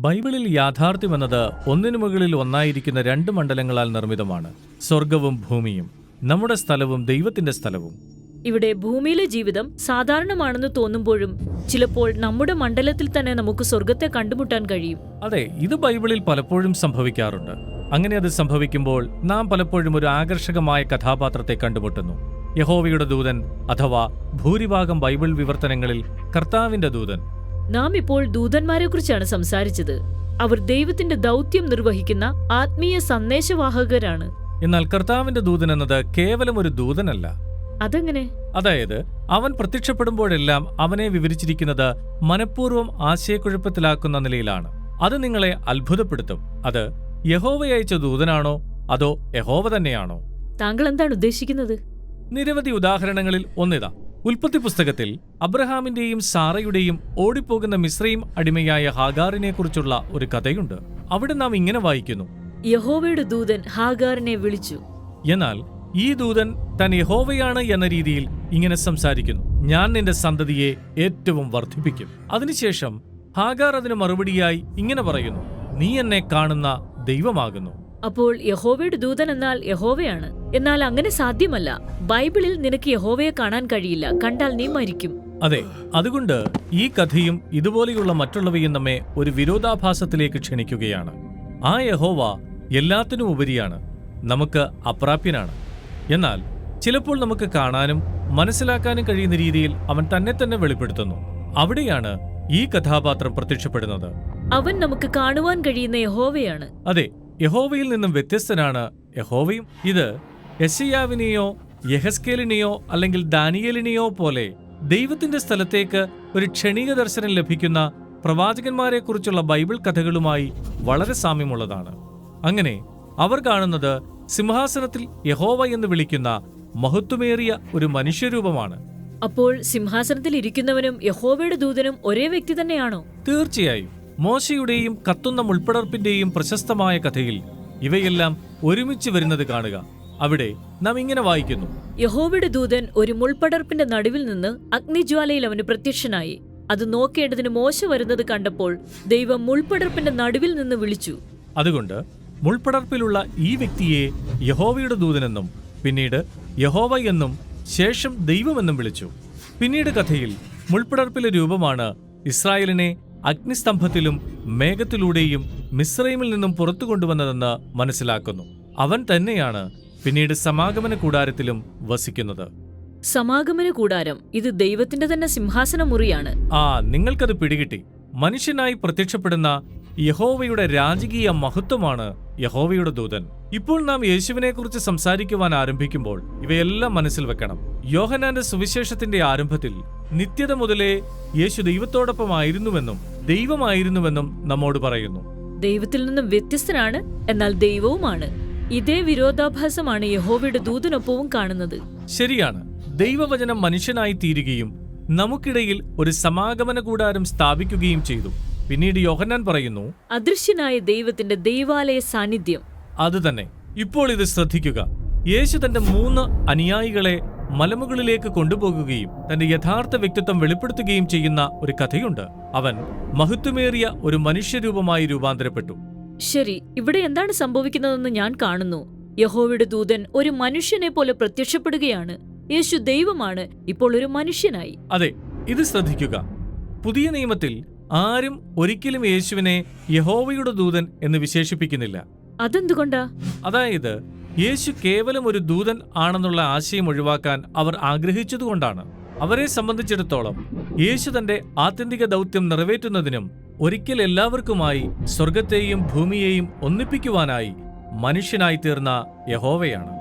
ബൈബിളിൽ യാഥാർത്ഥ്യമെന്നത് ഒന്നിനു മുകളിൽ ഒന്നായിരിക്കുന്ന രണ്ട് മണ്ഡലങ്ങളാൽ നിർമ്മിതമാണ്. സ്വർഗവും ഭൂമിയും. നമ്മുടെ സ്ഥലവും ദൈവത്തിന്റെ സ്ഥലവും. ഇവിടെ ഭൂമിയിലെ ജീവിതം സാധാരണമാണെന്ന് തോന്നുമ്പോഴും ചിലപ്പോൾ നമ്മുടെ മണ്ഡലത്തിൽ തന്നെ നമുക്ക് സ്വർഗത്തെ കണ്ടുമുട്ടാൻ കഴിയും. അതെ ഇത് ബൈബിളിൽ പലപ്പോഴും സംഭവിക്കാറുണ്ട്. അങ്ങനെ അത് സംഭവിക്കുമ്പോൾ നാം പലപ്പോഴും ഒരു ആകർഷകമായ കഥാപാത്രത്തെ കണ്ടുമുട്ടുന്നു. യഹോവയുടെ ദൂതൻ അഥവാ ഭൂരിഭാഗം ബൈബിൾ വിവർത്തനങ്ങളിൽ കർത്താവിന്റെ ദൂതൻ. നാം ഇപ്പോൾ ദൂതന്മാരെക്കുറിച്ചാണ് സംസാരിച്ചത്. അവർ ദൈവത്തിന്റെ ദൗത്യം നിർവഹിക്കുന്ന ആത്മീയ സന്ദേശവാഹകരാണ്. എന്നാൽ കർത്താവിന്റെ ദൂതൻ എന്നത് കേവലം ഒരു ദൂതനല്ല. അതെങ്ങനെ? അതായത് അവൻ പ്രത്യക്ഷപ്പെടുമ്പോഴെല്ലാം അവനെ വിവരിച്ചിരിക്കുന്നത് മനഃപൂർവം ആശയക്കുഴപ്പത്തിലാക്കുന്ന നിലയിലാണ്. അത് നിങ്ങളെ അത്ഭുതപ്പെടുത്തും. അത് യഹോവ അയച്ച ദൂതനാണോ? അതോ യഹോവ തന്നെയാണോ? താങ്കൾ എന്താണ് ഉദ്ദേശിക്കുന്നത്? നിരവധി ഉദാഹരണങ്ങളിൽ ഒന്നിതാ. ഉൽപ്പത്തി പുസ്തകത്തിൽ അബ്രഹാമിന്റെയും സാറയുടെയും ഓടിപ്പോകുന്ന മിശ്രയും അടിമയായ ഹാഗാറിനെ കുറിച്ചുള്ള ഒരു കഥയുണ്ട്. അവിടെ നാം ഇങ്ങനെ വായിക്കുന്നു. യഹോവയുടെ ദൂതൻ ഹാഗാറിനെ വിളിച്ചു. എന്നാൽ ഈ ദൂതൻ തൻ യഹോവയാണ് എന്ന രീതിയിൽ ഇങ്ങനെ സംസാരിക്കുന്നു. ഞാൻ നിന്റെ സന്തതിയെ ഏറ്റവും വർദ്ധിപ്പിക്കും. അതിനുശേഷം ഹാഗാർ അതിന് മറുപടിയായി ഇങ്ങനെ പറയുന്നു. നീ എന്നെ കാണുന്ന ദൈവമാകുന്നു. അപ്പോൾ യഹോവയുടെ ദൂതൻ എന്നാൽ യഹോവയാണ്. എന്നാൽ അങ്ങനെ സാധ്യമല്ല. ബൈബിളിൽ നിനക്ക് യഹോവയെ കാണാൻ കഴിയില്ല. കണ്ടാൽ നീ മരിക്കും. അതെ അതുകൊണ്ട് ഈ കഥയും ഇതുപോലെയുള്ള മറ്റുള്ളവയും നമ്മെ ഒരു വിരോധാഭാസത്തിലേക്ക് ക്ഷണിക്കുകയാണ്. ആ യഹോവ എല്ലാത്തിനും ഉപരിയാണ്. നമുക്ക് അപ്രാപ്യനാണ്. എന്നാൽ ചിലപ്പോൾ നമുക്ക് കാണാനും മനസ്സിലാക്കാനും കഴിയുന്ന രീതിയിൽ അവൻ തന്നെ തന്നെ വെളിപ്പെടുത്തുന്നു. അവിടെയാണ് ഈ കഥാപാത്രം പ്രത്യക്ഷപ്പെടുന്നത്. അവൻ നമുക്ക് കാണുവാൻ കഴിയുന്ന യഹോവയാണ്. അതെ യഹോവയിൽ നിന്നും വ്യത്യസ്തനാണ് യഹോവയും. ഇത് യശയാവിനെയോ യഹസ്കേലിനെയോ അല്ലെങ്കിൽ ദാനിയേലിനെയോ പോലെ ദൈവത്തിന്റെ സ്ഥലത്തേക്ക് ഒരു ക്ഷണിക ദർശനം ലഭിക്കുന്ന പ്രവാചകന്മാരെക്കുറിച്ചുള്ള ബൈബിൾ കഥകളുമായി വളരെ സാമ്യമുള്ളതാണ്. അങ്ങനെ അവർ കാണുന്നത് സിംഹാസനത്തിൽ യഹോവ എന്ന് വിളിക്കുന്ന മഹത്വമേറിയ ഒരു മനുഷ്യരൂപമാണ്. അപ്പോൾ സിംഹാസനത്തിൽ ഇരിക്കുന്നവനും യഹോവയുടെ ദൂതനും ഒരേ വ്യക്തി തന്നെയാണോ? തീർച്ചയായും. മോശയുടെയും കത്തുന്ന മുൾപ്പടർപ്പിന്റെയും പ്രശസ്തമായ കഥയിൽ ഇവയെല്ലാം ഒരുമിച്ച് വരുന്നത് കാണുക. അവിടെ നാം ഇങ്ങനെ വായിക്കുന്നു. യഹോവയുടെ ദൂതൻ ഒരു മുൾപ്പടർപ്പിന്റെ നടുവിൽ നിന്ന് അഗ്നിജ്വാലയിൽ അവന് പ്രത്യക്ഷനായി. അത് നോക്കേണ്ടതിന് മോശ വരുന്നത് കണ്ടപ്പോൾ ദൈവം മുൾപ്പടർപ്പിന്റെ നടുവിൽ നിന്ന് വിളിച്ചു. അതുകൊണ്ട് മുൾപ്പടർപ്പിലുള്ള ഈ വ്യക്തിയെ യഹോവയുടെ ദൂതനെന്നും പിന്നീട് യഹോവ എന്നും ശേഷം ദൈവമെന്നും വിളിച്ചു. പിന്നീട് കഥയിൽ മുൾപ്പടർപ്പിലെ രൂപമാണ് ഇസ്രായേലിനെ അഗ്നിസ്തംഭത്തിലും മേഘത്തിലൂടെയും മിശ്രൈമിൽ നിന്നും പുറത്തു കൊണ്ടുവന്നതെന്ന് മനസ്സിലാക്കുന്നു. അവൻ തന്നെയാണ് പിന്നീട് സമാഗമന കൂടാരത്തിലും വസിക്കുന്നത്. സമാഗമന കൂടാരം ഇത് ദൈവത്തിന്റെ തന്നെ സിംഹാസന മുറിയാണ് ആ നിങ്ങൾക്കത് പിടികിട്ടി. മനുഷ്യനായി പ്രത്യക്ഷപ്പെടുന്ന യഹോവയുടെ രാജകീയ മഹത്വമാണ് യഹോവയുടെ ദൂതൻ. ഇപ്പോൾ നാം യേശുവിനെക്കുറിച്ച് സംസാരിക്കുവാൻ ആരംഭിക്കുമ്പോൾ ഇവയെല്ലാം മനസ്സിൽ വെക്കണം. യോഹനാന്റെ സുവിശേഷത്തിന്റെ ആരംഭത്തിൽ നിത്യത മുതലേ യേശു ദൈവത്തോടൊപ്പമായിരുന്നുവെന്നും ദൈവമായിരുന്നുവെന്നും നമ്മോട് പറയുന്നു. ദൈവത്തിൽ നിന്നും വ്യത്യസ്തനാണ് എന്നാൽ ദൈവവുമാണ്. ഇതേ വിരോധാഭാസമാണ് യഹോവയുടെ ദൂതനൊപ്പവും കാണുന്നത്. ശരിയാണ്. ദൈവവചനം മനുഷ്യനായി തീരുകയും നമുക്കിടയിൽ ഒരു സമാഗമന കൂടാരം സ്ഥാപിക്കുകയും ചെയ്തു. പിന്നീട് യോഹന്നാൻ പറയുന്നു അദൃശ്യനായ ദൈവത്തിന്റെ ദൈവാലയ സാന്നിധ്യം. അത് തന്നെ. ഇപ്പോൾ ഇത് ശ്രദ്ധിക്കുക. യേശു തന്റെ മൂന്ന് അനുയായികളെ മലമുകളിലേക്ക് കൊണ്ടുപോകുകയും തന്റെ യഥാർത്ഥ വ്യക്തിത്വം വെളിപ്പെടുത്തുകയും ചെയ്യുന്ന ഒരു കഥയുണ്ട്. അവൻ മഹത്വമേറിയ ഒരു മനുഷ്യരൂപമായി രൂപാന്തരപ്പെട്ടു. ശരി ഇവിടെ എന്താണ് സംഭവിക്കുന്നതെന്ന് ഞാൻ കാണുന്നു. യഹോവയുടെ ദൂതൻ ഒരു മനുഷ്യനെ പോലെ പ്രത്യക്ഷപ്പെടുകയാണ്. യേശു ദൈവമാണ് ഇപ്പോൾ ഒരു മനുഷ്യനായി. അതെ ഇത് ശ്രദ്ധിക്കുക. പുതിയ നിയമത്തിൽ ആരും ഒരിക്കലും യേശുവിനെ യഹോവയുടെ ദൂതൻ എന്ന് വിശേഷിപ്പിക്കുന്നില്ല. അതെന്തുകൊണ്ടാ? അതായത് യേശു കേവലം ഒരു ദൂതൻ ആണെന്നുള്ള ആശയം ഒഴിവാക്കാൻ അവർ ആഗ്രഹിച്ചതുകൊണ്ടാണ്. അവരെ സംബന്ധിച്ചിടത്തോളം യേശു തന്റെ ആത്യന്തിക ദൗത്യം നിറവേറ്റുന്നതിനും ഒരിക്കൽ എല്ലാവർക്കുമായി സ്വർഗത്തെയും ഭൂമിയെയും ഒന്നിപ്പിക്കുവാനായി മനുഷ്യനായി തീർന്ന യഹോവയാണ്.